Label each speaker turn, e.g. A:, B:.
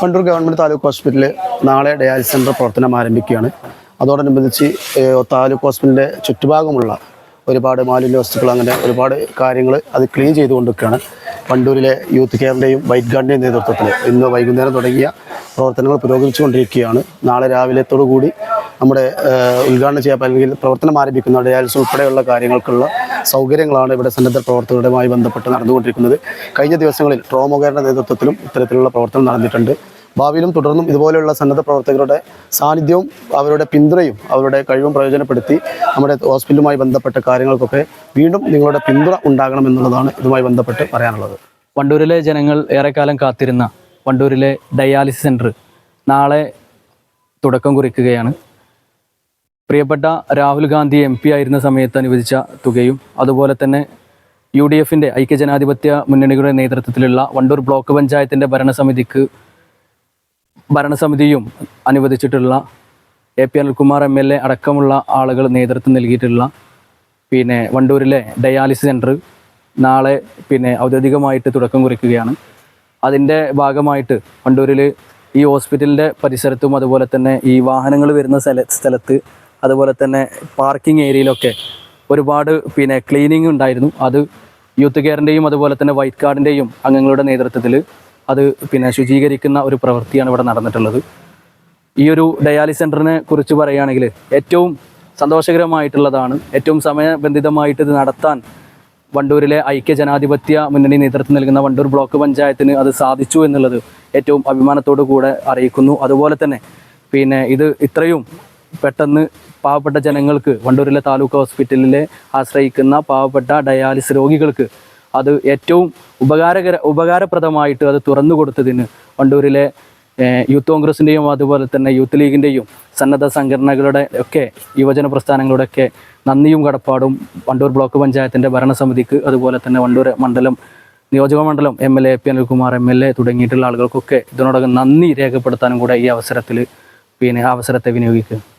A: Wandoor government taluk ഹോസ്പിറ്റലിൽ നാളെ dialysis centre പ്രവർത്തനം ആരംഭിക്കുകയാണ്. അതോടനുബന്ധിച്ച് താലൂക്ക് ഹോസ്പിറ്റലിന്റെ ചുറ്റുഭാഗമുള്ള ഒരുപാട് മാലിന്യ വസ്തുക്കൾ അങ്ങനെ ഒരുപാട് കാര്യങ്ങൾ അത് ക്ലീൻ ചെയ്തുകൊണ്ടിരിക്കുകയാണ്. വണ്ടൂരിലെ യൂത്ത് കെയറിന്റെയും വൈറ്റ് ഗാർഡിന്റെയും നേതൃത്വത്തിൽ ഇന്ന് വൈകുന്നേരം തുടങ്ങിയ പ്രവർത്തനങ്ങൾ പുരോഗമിച്ചുകൊണ്ടിരിക്കുകയാണ്. നാളെ രാവിലത്തോടു കൂടി നമ്മുടെ ഉദ്ഘാടനം ചെയ്യാൻ അല്ലെങ്കിൽ പ്രവർത്തനം ആരംഭിക്കുന്ന ഡയാലിസിസ് ഉൾപ്പെടെയുള്ള കാര്യങ്ങൾക്കുള്ള സൗകര്യങ്ങളാണ് ഇവിടെ സന്നദ്ധ പ്രവർത്തകരുമായി ബന്ധപ്പെട്ട് നടന്നുകൊണ്ടിരിക്കുന്നത്. കഴിഞ്ഞ ദിവസങ്ങളിൽ ട്രോമോകേറിന്റെ നേതൃത്വത്തിലും ഇത്തരത്തിലുള്ള പ്രവർത്തനം നടന്നിട്ടുണ്ട്. ഭാവിയിലും തുടർന്നും ഇതുപോലെയുള്ള സന്നദ്ധ പ്രവർത്തകരുടെ സാന്നിധ്യവും അവരുടെ പിന്തുണയും അവരുടെ കഴിവും പ്രയോജനപ്പെടുത്തി നമ്മുടെ ഹോസ്പിറ്റലുമായി ബന്ധപ്പെട്ട കാര്യങ്ങൾക്കൊക്കെ വീണ്ടും നിങ്ങളുടെ പിന്തുണ ഉണ്ടാകണം എന്നുള്ളതാണ് ഇതുമായി ബന്ധപ്പെട്ട് പറയാനുള്ളത്.
B: വണ്ടൂരിലെ ജനങ്ങൾ ഏറെക്കാലം കാത്തിരുന്ന വണ്ടൂരിലെ ഡയാലിസിസ് സെന്റർ നാളെ തുടക്കം കുറിക്കുകയാണ്. പ്രിയപ്പെട്ട രാഹുൽ ഗാന്ധി എം പി ആയിരുന്ന സമയത്ത് അനുവദിച്ച തുകയും അതുപോലെ തന്നെ യു ഡി എഫിന്റെ ഐക്യജനാധിപത്യ മുന്നണികളുടെ നേതൃത്വത്തിലുള്ള വണ്ടൂർ ബ്ലോക്ക് പഞ്ചായത്തിന്റെ ഭരണസമിതിക്ക് ഭരണസമിതിയും അനുവദിച്ചിട്ടുള്ള A P Anilkumar M L A അടക്കമുള്ള ആളുകൾ നേതൃത്വം നൽകിയിട്ടുള്ള പിന്നെ വണ്ടൂരിലെ ഡയാലിസിസ് സെന്റർ നാളെ പിന്നെ ഔദ്യോഗികമായിട്ട് തുടക്കം കുറിക്കുകയാണ്. അതിന്റെ ഭാഗമായിട്ട് വണ്ടൂരിൽ ഈ ഹോസ്പിറ്റലിന്റെ പരിസരത്തും അതുപോലെ തന്നെ ഈ വാഹനങ്ങൾ വരുന്ന സ്ഥല സ്ഥലത്ത് അതുപോലെ തന്നെ പാർക്കിംഗ് ഏരിയയിലൊക്കെ ഒരുപാട് പിന്നെ ക്ലീനിങ് ഉണ്ടായിരുന്നു. അത് യൂത്ത് കെയറിന്റെയും അതുപോലെ തന്നെ വൈറ്റ് കാർഡിന്റെയും അംഗങ്ങളുടെ നേതൃത്വത്തിൽ അത് പിന്നെ ശുചീകരിക്കുന്ന ഒരു പ്രവൃത്തിയാണ് ഇവിടെ നടന്നിട്ടുള്ളത്. ഈ ഒരു ഡയാലിസ് സെന്ററിനെ കുറിച്ച് പറയുകയാണെങ്കിൽ ഏറ്റവും സന്തോഷകരമായിട്ടുള്ളതാണ് ഏറ്റവും സമയബന്ധിതമായിട്ട് ഇത് നടത്താൻ വണ്ടൂരിലെ ഐക്യ ജനാധിപത്യ മുന്നണി നേതൃത്വം നൽകുന്ന വണ്ടൂർ ബ്ലോക്ക് പഞ്ചായത്തിന് അത് സാധിച്ചു എന്നുള്ളത് ഏറ്റവും അഭിമാനത്തോടു കൂടെ അറിയിക്കുന്നു. അതുപോലെ തന്നെ പിന്നെ ഇത് ഇത്രയും പെട്ടെന്ന് പാവപ്പെട്ട ജനങ്ങൾക്ക് വണ്ടൂരിലെ താലൂക്ക് ഹോസ്പിറ്റലിലെ ആശ്രയിക്കുന്ന പാവപ്പെട്ട ഡയാലിസ് രോഗികൾക്ക് അത് ഏറ്റവും ഉപകാരകര ഉപകാരപ്രദമായിട്ട് അത് തുറന്നു കൊടുത്തതിന് വണ്ടൂരിലെ യൂത്ത് കോൺഗ്രസിന്റെയും അതുപോലെ തന്നെ യൂത്ത് ലീഗിന്റെയും സന്നദ്ധ സംഘടനകളുടെ ഒക്കെ യുവജന പ്രസ്ഥാനങ്ങളുടെ ഒക്കെ നന്ദിയും കടപ്പാടും വണ്ടൂർ ബ്ലോക്ക് പഞ്ചായത്തിന്റെ ഭരണസമിതിക്ക് അതുപോലെ തന്നെ വണ്ടൂർ മണ്ഡലം നിയോജക മണ്ഡലം M L A P Anilkumar M L A തുടങ്ങിയിട്ടുള്ള ആളുകൾക്കൊക്കെ ഇതിനോടകം നന്ദി രേഖപ്പെടുത്താനും കൂടെ ഈ അവസരത്തിൽ പിന്നെ അവസരത്തെ വിനിയോഗിക്കുക.